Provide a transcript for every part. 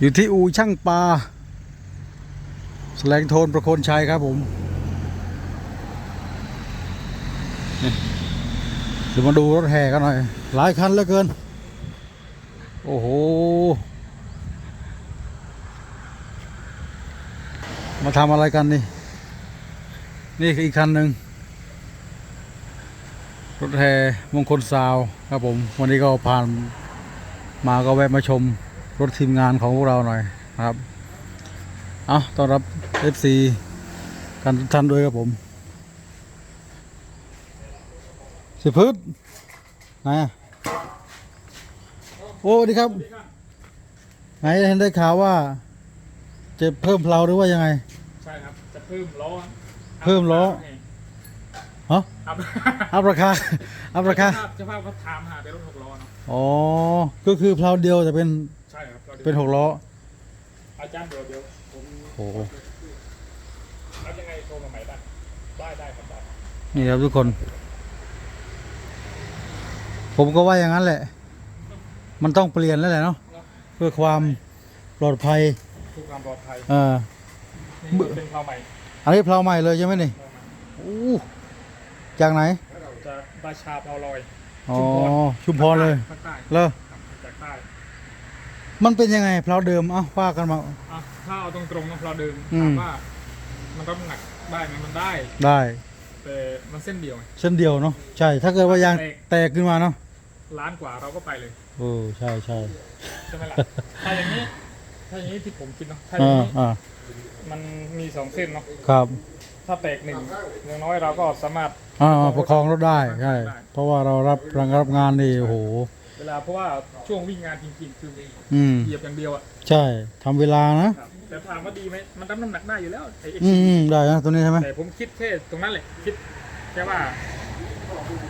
อยู่ที่อู่ช่างปลาแสลงโทนประโคนชัยครับผมเดี๋ยวมาดูรถแห่กันหน่อย หลายคันเหลือเกิน โอ้โห มาทำอะไรกันนี่ นี่คืออีกคันหนึ่งรถแห่มงคลซาวครับผม วันนี้ก็ผ่านมาก็แวะมาชม รถทีมงานของพวกเราหน่อยนะครับ เอาต้อนรับ FC กันทุกท่านด้วยครับผมสิพืชไหนอะโอ้สวัสดีครับ ไหนเห็นได้ข่าวว่า จะเพิ่มเพลาหรือว่ายังไง ใช่ครับ จะเพิ่มล้อเพิ่มล้อฮะครับอัพราคาอัพราคาเจ้าภาพเขาถามหาเป็นรถหกล้อเนาะอ๋อ ก็คือเพลาเดียวแต่เป็น เป็นหกล้อ อาจารย์เดี๋ยวเดี๋ยวผมโอ้โห แล้วยังไงโทรมาใหม่ได้ได้ได้ครับได้นี่ครับทุกคน ผมก็ว่าอย่างนั้นแหละ มันต้องเปลี่ยนแล้วแหละเนาะเพื่อความปลอดภัยเพื่อความปลอดภัยเออนี่เป็นเพลาใหม่อันนี้เพลาใหม่เลยใช่ไหมนี่เพลาใหม่อู้จากไหนจะราชาเพลาลอย อ๋อ ชุมพรเลยภาคใต้ เลอครับจากใต้ มันเป็นยังไงเพลาเดิมเอ้าว่ากันมา อะถ้าเอาตรงๆนะเพลาเดิมอืม ถามว่า มันรับน้ำหนักได้ไหมมันได้ ได้แต่มันเส้นเดียวไง เส้นเดียวเนาะใช่ ถ้าเกิดว่ายางแตก แตกขึ้นมาเนาะล้านกว่าเราก็ไปเลยโอ้ใช่ใช่ใช่ไหมล่ะ ถ้าอย่างนี้ ถ้าอย่างนี้ที่ผมคิดเนาะ ถ้าอย่าอ่างนี้อ่ามันมีสองเส้นเนาะ ครับถ้าแตกหนึ่งอย่างน้อยเราก็สามารถ อ่าประคองรถได้ใช่ได้เพราะว่าเรารับรังรับงานนี่โอ้โหเวลาเพราะว่าช่วงวิ่งงานจริงๆคืออืม เหยียบอย่างเดียวอะใช่ทำเวลานะ ครับแต่ถามว่าดีไหมมันรับน้ำหนักได้อยู่แล้วไอ้อืมอืมได้นะตัวนี้ใช่ไหมแต่ผมคิดแค่ตรงนั้นแหละคิดแค่ว่า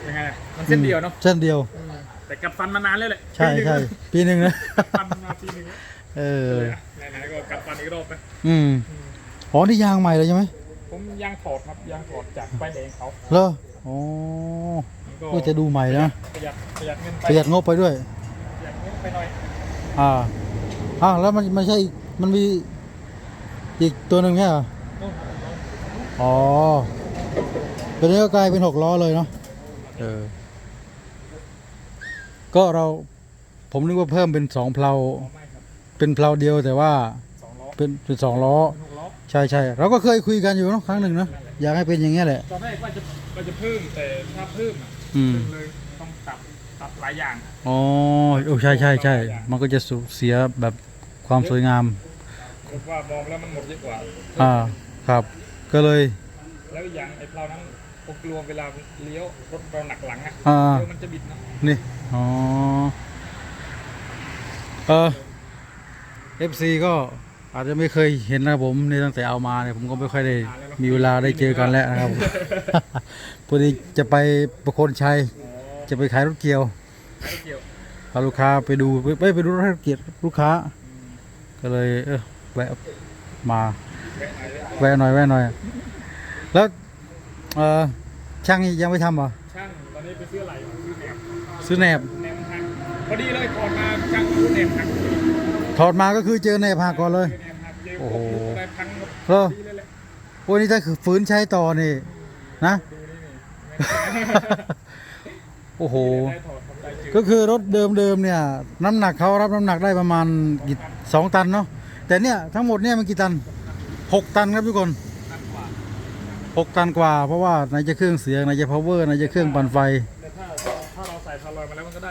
ยังไงอะมันเส้นเดียวเนาะเส้นเดียว อืมแต่กัดฟันมานานแล้วแหละใช่ใช่ปีหนึ่งนะ กัดฟันมาปีหนึงแล้วเออ เลยอะไหนๆก็กัดฟันอีกรอบนะอืมอ๋อนี่ยางใหม่เลยใช่ไหมผมยางถอดครับยางถอดจากไฟแดงเขา เหรออ๋อมัน ก็ก็จะดูใหม่นะประหยัดประหยัดเงินไปประหยัดงบไปด้วยประหยัดเงินไปหน่อยอ่าอ่าแล้วมันไม่ใช่อีกมันมีอีกตัวหนึ่งใช่เหรอนู่นอ๋อตัวนี้ก็กลายเป็นหกล้อเลยเนาะเออก็เราผมนึกว่าเพิ่มเป็นสองเพลาอ๋อไม่ครับเป็นเพลาเดียวแต่ว่าสองล้อเป็นเป็นสองล้อ เป็นหกล้อใช่ใช่เราก็เคยคุยกันอยู่เนาะครั้งหนึ่งนะอยากให้เป็นอย่างเงี้ยแหละ ตอนแรกว่าจะว่าจะเพิ่มแต่ถ้าเพิ่มอะ อืมเพิ่มเลยต้องตัดตัดหลายอย่างอ๋อโอ้ใช่ใช่ใช่มันก็จะสูญเสียแบบความสวยงาม ผมว่ามองแล้วมันหมดเยอะกว่า อ่า ครับ ก็เลย แล้วอีกอย่างไอ้เพลานั้นผมกลัวเวลาเลี้ยวรถเราหนักหลังอะอ่า เดี๋ยวมันจะบิดนะนี่ อ๋อ เออ FC ก็ อาจจะไม่เคยเห็นนะครับผมนี่ตั้งแต่เอามาเนี่ยผมก็ไม่ค่อยได้มีเวลาได้เจอกันแล้วนะครับผมพอดีจะไปประโคนชัยอ๋อจะไปขายรถเกี่ยวไม่เกี่ยวพาลูกค้าไปดูไปไปดูรถเกียรติลูกค้า ก็เลยเออแวะมาแวะไหนเลยแวะหน่อยแวะหน่อย แล้วเออช่างนี่ยังไม่ทำเหรอช่างตอนนี้ไปซื้ออะไรซื้อแหนมซื้อแหนบแหนมหักพอดีเลยก่อนมาช่างรู้แหนมหัก ถอดมาก็คือเจอแหนบหักก่อนเลย โอ้โหเออโอ้ยนี่ถ้าคือฝืนใช้ต่อนี่นะโอ้โห ก็คือรถเดิมๆเนี่ย น้ำหนักเขารับน้ำหนักได้ประมาณกี่สองตันเนาะแต่เนี่ยทั้งหมดเนี่ยมันกี่ตันหกตันครับทุกคนหกตันกว่า เพราะว่าไหนจะเครื่องเสียงไหนจะ power ไหนจะเครื่องปั่นไฟแต่ถ้าถ้าเราใส่พาลอยมาแล้วมันก็ได้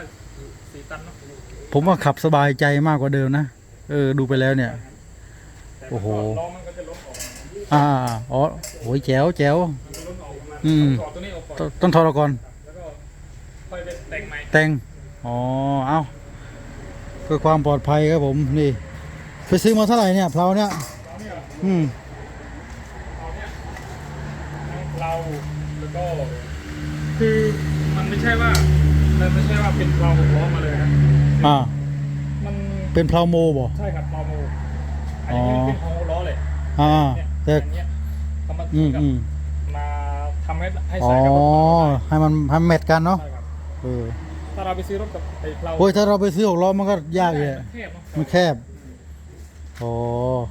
ผมว่าขับสบายใจมากกว่าเดิมนะ เออ ดูไปแล้วเนี่ย โอ้โห อ่า อ๋อโอ้ยแจ๋วแจ๋วอืมถอต้ออกก่อนตต้องถอดออกก่อนแต่ง อ๋อ เอาเพื่อความปลอดภัยครับผม นี่ ไปซื้อมาเท่าไหร่เนี่ยเพลาเนี่ยเราเนี่ยอืมเราแล้วก็คือมันไม่ใช่ว่ามันไม่ใช่ว่าเป็นเราหกล้อมาเลยนะ อ่า มันเป็นเพลาโมบ่ ใช่ครับเราโมอันนี้มันเป็นของหกล้อเลยอ่า เนี่ยแต่ อันเนี้ยเขามาอืมอืมมาทำให้ให้อ๋อใส่กับรถเราได้ให้มันให้มันแมทกันเนาะ ใช่ครับเออ ถ้าเราไปซื้อรถกับไอ้เราโอ้ย ถ้าเราไปซื้อหกล้อมันก็ยากเลยมันแคบเนาะมันแคบโอ้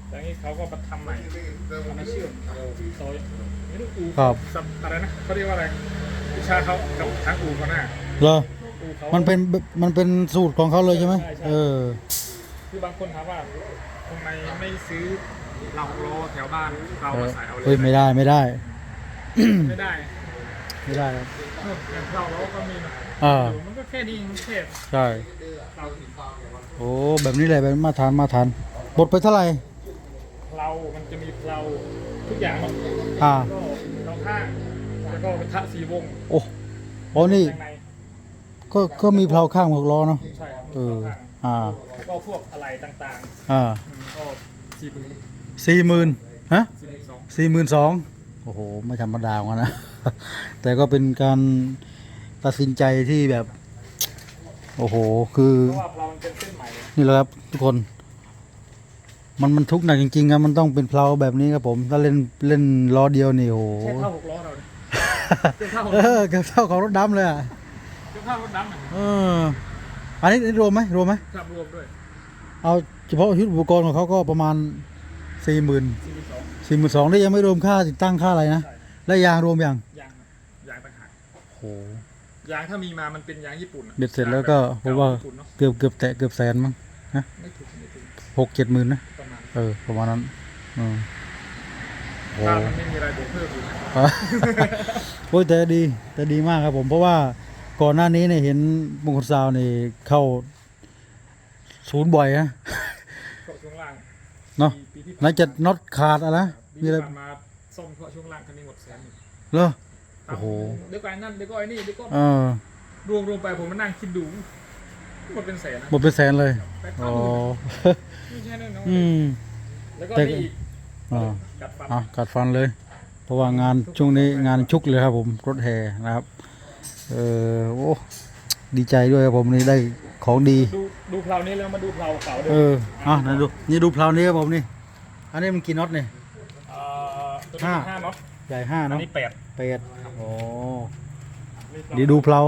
แต่นี่เขาก็มาทำใหม่ทำให้เชื่อมซอยไม่รู้อูครับ สับอะไรนะเขาเรียกว่าอะไรวิชาเขากับทางอูเขาหน้า เหรออู เขามันเป็นมันเป็นสูตรของเขาเลยใช่ไหมใช่ใช่ เออ คือบางคนถามว่าทำไมไม่ซื้อเหล่าโลแถวบ้านเราเอมาอใส่เอาเลเฮ้ยยไม่ได้ไม่ได้ ไม่ได้ไม่ได้ครับเอออย่างเราเราก็มีนะอ่าอยู่มันก็แค่นี้มันแค่ใช่ เราโอ้แบบนี้แหละแบบมาทานมาทานหมดไปเท่าไหร่เรามันจะมีเราทุกอย่างเนาะอ่าก็เราข้างแล้วก็กระทะสีวงโอ้โอ้นี่ข้างใน ก็ก็มีเพลาข้างหกล้อเนาะใช่ครับเออข้างอ่าแล้วก็พวกอะไรต่างอ่าๆอืมก็สี่หมื่นสี่หมื่นฮะสี่หมื่นสองสี่หมื่นสองโอ้โห ไม่ธรรมดาเหมือนกันนะ แต่ก็เป็นการตัดสินใจที่แบบ โอ้โห คือ เพราะว่าเรามันเป็นเส้นใหม่เลยนี่แหละครับทุกคน มันมันทุกข์หนักจริงๆครับมันต้องเป็นเพลาแบบนี้ครับผม ถ้าเล่นเล่นล้อเดียวนี่โอ้โหแค่เท่าหกล้อเราเนี่ยเป็นเท่าหกเออเกับเท่าของรถดำเลยอะ เป็นเท่ารถดำอะเอออันนี้รวมไหมรวมไหมครับรวมด้วยเอาเฉพาะชุดอุปกรณ์ของเขาก็ประมาณสี่หมื่นสี่หมื่นสองสี่หมื่นสองได้ยังไม่รวมค่าติดตั้งค่าอะไรนะใช่และยางรวมยังยางครับยางต่างหากโอ้โหยางถ้ามีมามันเป็นยางญี่ปุ่นอะเบ็ดเสร็จแล้วก็ผมว่ายงญี่ปุ่นเนอะเกือบเกือบแตะเกือบแสนมั้งไม่ถูกไม่ถูกหกเจ็ดหมื่นนะประมาณเออประมาณนั้นอืมโอ้ถ้ามันไม่มีอะไรบวกเพิ่มอยู่นะอะโอ้ยแต่ดีแต่ดีมากครับผมเพราะว่า ก่อนหน้านี้เนี่ยเห็นมงคลซาวนี่เข้าศูนย์บ่อยนะก็ช่วงล่างเนาะปีที่น่าจะน็อตขาดอะนะปีมีที่อะไรผ่านมาซ่อมเพราะช่วงล่างคันนี้หมดแสนหนึ่งเหรอครับโอ้โห เดี๋ยวก็ไอ้นั่นเดี๋ยวก็ไอ้นี่เดี๋ยวก็เออรวมรวมไปผมมานั่งคิดดูหมดเป็นแสนนะหมดเป็นแสนเลยไปอ๋เข้าอไม่ใช่แน่นอนอืมแล้วก็แต่ นี่อีกอ่ากัดฟัน อะกัดฟันเลย เพราะว่างานช่วงนี้งานชุกเลยครับผมรถแห่นะครับ เออโอ้ดีใจด้วยครับผมนี่ได้ของดี ดูดูเพลานี้แล้วมาดูเพลาเก่าด้วเอยออะไหนดูนี่ดูเพลานี้ครับผมนี่อันนี้มันกี่น็อตเนี่ย เอ่อตัวนี้ห้า ห้าเนาะใหญ่ห้าอันเนาะนี้แปดเป็ดโอ้นี่เดี๋ยวดูเพลา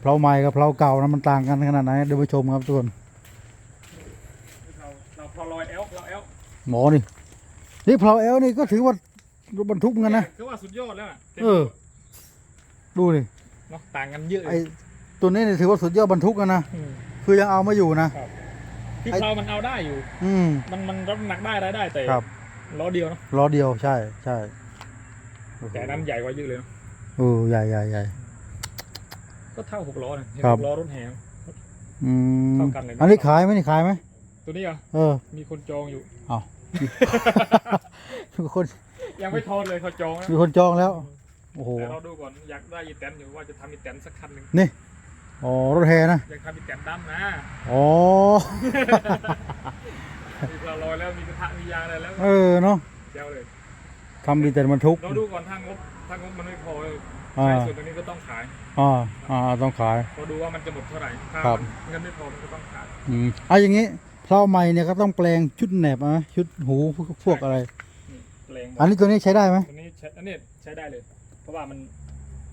เพลาใหม่กับเพลาเก่านะมันต่างกันขนาดไหนเดี๋ยวไปชมครับทุกคนเราเราเพลาลอยเอลเราเอลหมอนี่นี่เพลาเอลนี่ก็ถือว่ารถบรรทุกเหมือนกันนะ คือว่าสุดยอดแล้วอะเออ ดูนี่เนาะต่างกันเยอะไอตัวนี้นี่ถือว่าสุดยอดบรรทุกกันนะอืมคือยังเอาไม่อยู่นะคือไอ้เพลามันเอาได้อยู่ อืมมันมันรับน้ำหนักได้ได้ได้แต่ครับล้อเดียวเนาะล้อเดียวใช่ใช่โอ้โหแต่อันนั้นใหญ่กว่าเยอะเลยเนาะเออใหญ่ใหญ่ใหญ่ ก็เท่าหกล้อนะเห็นครับ หกล้อรถแห่ อืมเท่ากันเลยนะ อันนี้ขายไหมนี่ขายไหมตัวนี้เหรอเออ มีคนจองอยู่เอามีคนยังไม่ทอนเลยเขาจองนะมีคนจองแล้ว โอ้โหแต่เราดูก่อนอยากได้ยีแตนอยู่ว่าจะทำยีแตนสักคันหนึ่งนี่อ๋อรถแห่นะอยากทำยีแตนดำนะอ๋อมีเราลอยแล้วมีกระทะมียางอะไรแล้วเออเนาะเจ้าเลยทำดีแต่บรรทุกเราดูก่อนทางงบทางงบมันไม่พออ่าใช่ส่วนตรงนี้ก็ต้องขายอ่าอ่าต้องขายเราดูว่ามันจะหมดเท่าไหร่ถ้าครับมันเงินไม่พอมันก็ต้องขายอืมเอาอย่างงี้เพลาใหม่เนี่ยก็ต้องแปลงชุดแหนบอะชุดหูพวกพวกอะไรนี่แปลงหมดอันนี้ตัวนี้ใช้ได้ไหมตัวนี้ใช้อันนี้ใช้ได้เลย เพราะว่ามัน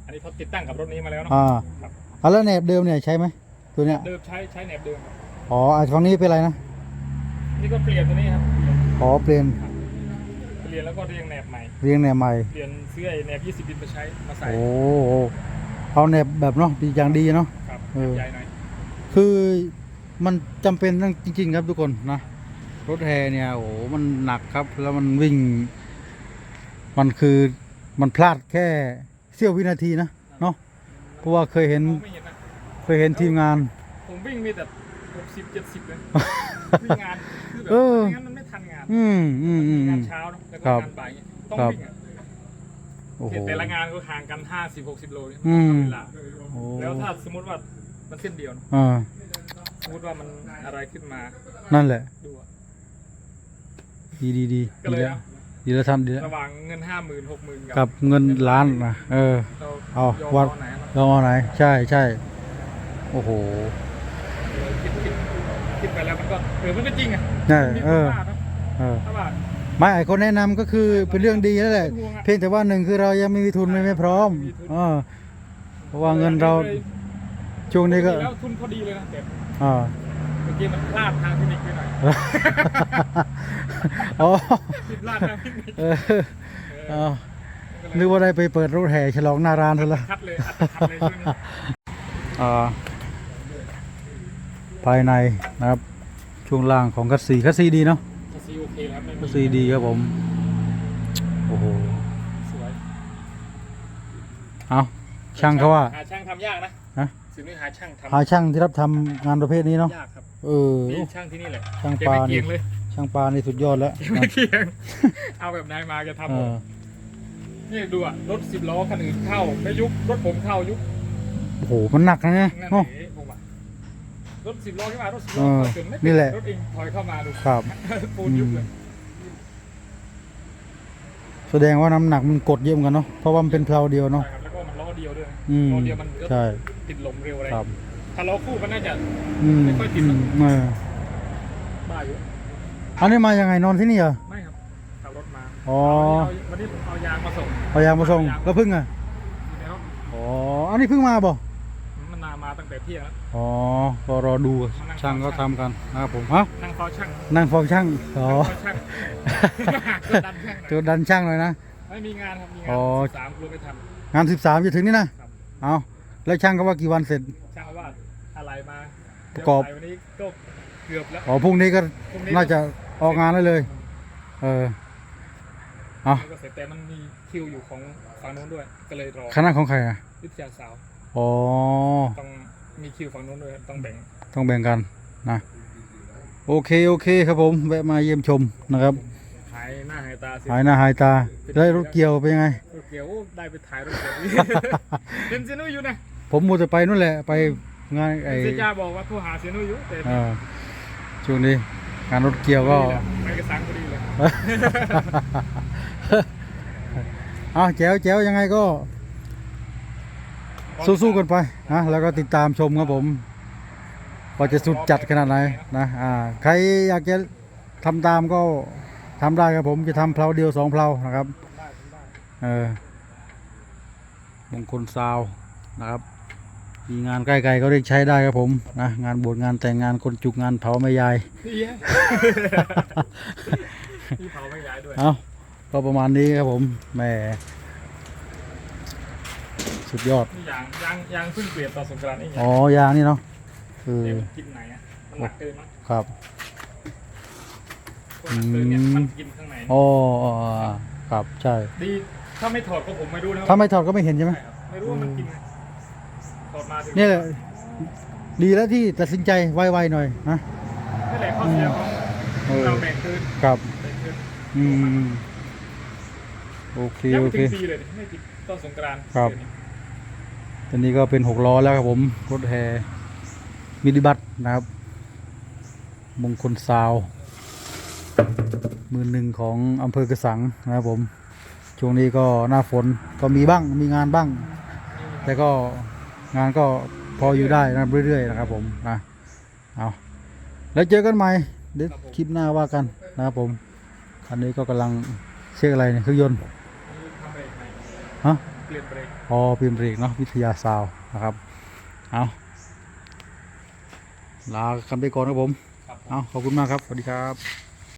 อันนี้เขาติดตั้งกับรถนี้มาแล้วเนาะอ่าครับอะแล้วแหนบเดิมเนี่ยใช้ไหมตัวเนี้ยเดิมใช้ใช้แหนบเดิมครับอ๋ออะฝั่งนี้เป็นอะไรนะนี่ก็เปลี่ยนตัวนี้ครับอ๋อเปลี่ยนเปลี่ยนแล้วก็เรียงแหนบใหม่ เรียงแหนบใหม่ เปลี่ยนเสื้อไอ้แหนบ 20บินมาใช้มาใส่โอ้โหเอาแหนบแบบเนาะดีอย่างดีเนาะ ครับเออใหญ่หน่อยคือมันจำเป็นต้องจริงๆครับทุกคนนะ รถแฮเนี่ยโอ้โหมันหนักครับ แล้วมันวิ่ง มันคือ มันพลาดแค่เสี้ยววินาทีนะเนาะเพราะว่าเคยเห็นมองไม่เห็นนะเคยเห็นทีมงาน ผมวิ่งมีแต่60 70เลยวิ่งงานคือแบบเออ ไม่งั้นมันไม่ทันงานอืมอืมอืมอืงานมเช้าเนอะแล้วก็ครับงานบ่ายเนี่ยต้องครับ วิ่งอะโอ้โหแต่ละงานก็ห่างกัน50 60โลเนี่ยอืม เวลาโอ้แล้วถ้าสมมติว่ามันเส้นเดียวนะอ่าสมมติว่ามันอะไรขึ้นมานั่นแหละดูอะดีดีดีก็ดีเลยแล้ว เอา ดีแล้วทำดีแล้วระหว่างเงิน50,000 60,000กับเงินล้านนะเออเราเอายอมวัดเอาไหนเนอะเราเอาไหน ใช่ใช่โอ้โหคิดคิดคิดไปแล้วมันก็เออมันก็จริงอะใช่มีเอคุณอค่าเนอะเออถ้าว่าไม่ไอคนแนะนำก็คือเป็นเรื่องดีแล้วแหละเป็นห่วงอะเพียงแต่ว่าหนึ่งคือเรายังไม่มีทุนไม่ไม่พร้อมไม่มีทุนเออเพราะว่าเงินเราช่วงนี้ก็แล้วทุนพอดีเลยนะแต่อ่าเมื่อกี้มันพลาดทางเทคนิคไปหน่อยอ๋อผิดพลาดนะพี่เออเอานึกว่าได้ไปเปิดรถแห่ฉลองหน้าร้านซะแล้วคัดเลยอัดคัดเลยช่วงนี้อ่าภายในนะครับ ช่วงล่างของคัสซีคัสซีดีเนาะจะซีโอเคแล้วไม่คัมีสซีดีครับผม โอ้โห สวยเอาช่างเขาว่าหาช่างทำยากนะฮะ สิ่งนี้หาช่างทหาช่างที่รับทำงานประเภทนี้เนาะำยากครับ เออมีช่างที่นี่แหละช่างแกปลาไม่เกีนี่ยงเลยช่างปลานี่สุดยอดแล้วแกไม่เกียง เอาแบบนายมาแกทำเอหมดอนี่ดูอะรถสิบล้อคันอื่นเข้าไม่ยุบรถผมเข้ายุบโอ้โหมันหนักนะเนี่ยนั่นเนาะเองผมอะรถสิบล้อขึ้นมารถสิบเอล้ออถอยจนไม่นี่แหละ รถเองถอยเข้ามาดูครับ ปูนยุบเลยแสดงว่าน้ำหนักมันกดเยอะเหมือนกันเนาะเพราะว่ามันเป็นเพลาเดียวเนาะใช่ครับแล้วก็มันล้อเดียวด้วยอืมล้อเดียวมันก็ใช่ติดลมเร็วอะไรครับ ถ้าล้อคู่มันน่าจะ อืมไม่ค่อยติดหรอก เออบ้าอยู่อันนี้มายังไงนอนที่นี่เหรอ ไม่ครับขับรถมาอ๋อ วันนี้ผมเอายางมาส่งเอายางมาส่งแล้วพึ่งอะ อยู่ในรถอ๋อ อันนี้เพิ่งมาบ่ มันนามาตั้งแต่เที่ยงแล้ว อ๋อ ก็รอดูช่างเขาทำกันนะครับผมฮะนั่งเฝ้าช่างนั่งฟองช่าง อ๋อ นั่งเฝ้าช่างกดดันช่างหน่อยตัวดันช่างเลยนะ ไม่มีงานครับ มีงาอ๋อนสามกลัวไม่ทันงาน 13จะถึงนี่นะ ครับเอาแล้วช่างก็ว่ากี่วันเสร็จ ช่างว่าอะไรมา ประกอบเดี๋ยวไปวันนี้ก็เกือบแล้ว อ๋อพรุ่งนี้ก็พรุ่งนี้ น่าจะออกงานได้เลย เออเอาก็เสร็จแต่มันมีคิวอยู่ของฝั่งนู้นด้วย ก็เลยรอคณะของใครอะวิทยาสาวอ๋อต้องมีคิวฝั่งนู้นด้วยต้องแบ่งต้องแบ่งกันนะโอเคโอเคครับผมแวะมาเยี่ยมชมนะครับหายหน้าหายตาเสีหายหน้าหายตาได้รถเกี่ยวเป็นยังไง รถเกี่ยวโอ้ได้ไปถ่ายรถเกี่ยวเป็นเซนุอยู่นะผมมัวแต่ไปนู่นแหละไป งานไอ้เสียยาบอกว่าโทรหาเซนุอยู่แต่เออช่วงนี้งานรถเกี่ยวก็ไปกระสังพอดีเลยเอาแจ๋วแจ๋วยังไงก็ สู้ๆกันไปนะแล้วก็ติดตามชมครับผมว่าจะสุดจัดขนาดไหนนะอ่าใครอยากจะทำตามก็ทำได้ครับผมจะทำเพลาเดียวสองเพลานะครับได้ทำได้เออมงคลซาวนะครับ มีงานใกล้ๆก็เรียกใช้ได้ครับผมนะงานบวชงานแต่งงานคนจุกงานเผาแม่ยายพี่แย่พี่เผาไม่ย้ายด้วย เอาก็ประมาณนี้ครับผมแหม่สุดยอด นี่ยางยางยางเพิ่งเปลี่ยนตอนสงกรานต์เองอ๋อยางนี่เนาะเออเดี๋ยวมันกินไหนอะมันหนักเกินมั้งครับพวกหนักเกินเนี่ยอืมมันกินข้างในอ๋อครับใช่ ดีถ้าไม่ถอดก็ผมไม่รู้นะถ้าไม่ถอดก็ไม่เห็นใช่ไหมใช่ครับไม่รู้ว่ามันกินไง ถอดมาถึงเนี่ยแหละดีแล้วที่ตัดสินใจไวๆหน่อยนะนี่แหละข้อเสียของเออเราแบ่งคืนครับแบ่งคืนอืมโอเคยังโอไม่เค ถึงปีเลยไม่ติดต้นสงกรานต์ครับ เดือนนี้ตอนนี้ก็เป็นหกล้อแล้วครับผมรถแห่มินิบัสนะครับ มงคลซาวมือหนึ่งของอำเภอกระสังนะครับผมช่วงนี้ก็หน้าฝนก็มีบ้างมีงานบ้าง แต่ก็ งานก็พออยู่ได้นะเรื่อยๆนะครับผมนะเอาแล้วเจอกันใหม่เดี๋ยวคลิปหน้าว่ากันนะครับผมอันนี้ก็กำลังเช็คอะไรเนี่ยเครื่องยนต์นี่ทำเบรกใหม่ฮะเปลี่ยนเบรกพอเปลี่ยนเบรกเนาะวิทยาซาวนะครับเอาลากันไปก่อนครับผมครับผมเอาขอบคุณมากครับสวัสดีครับ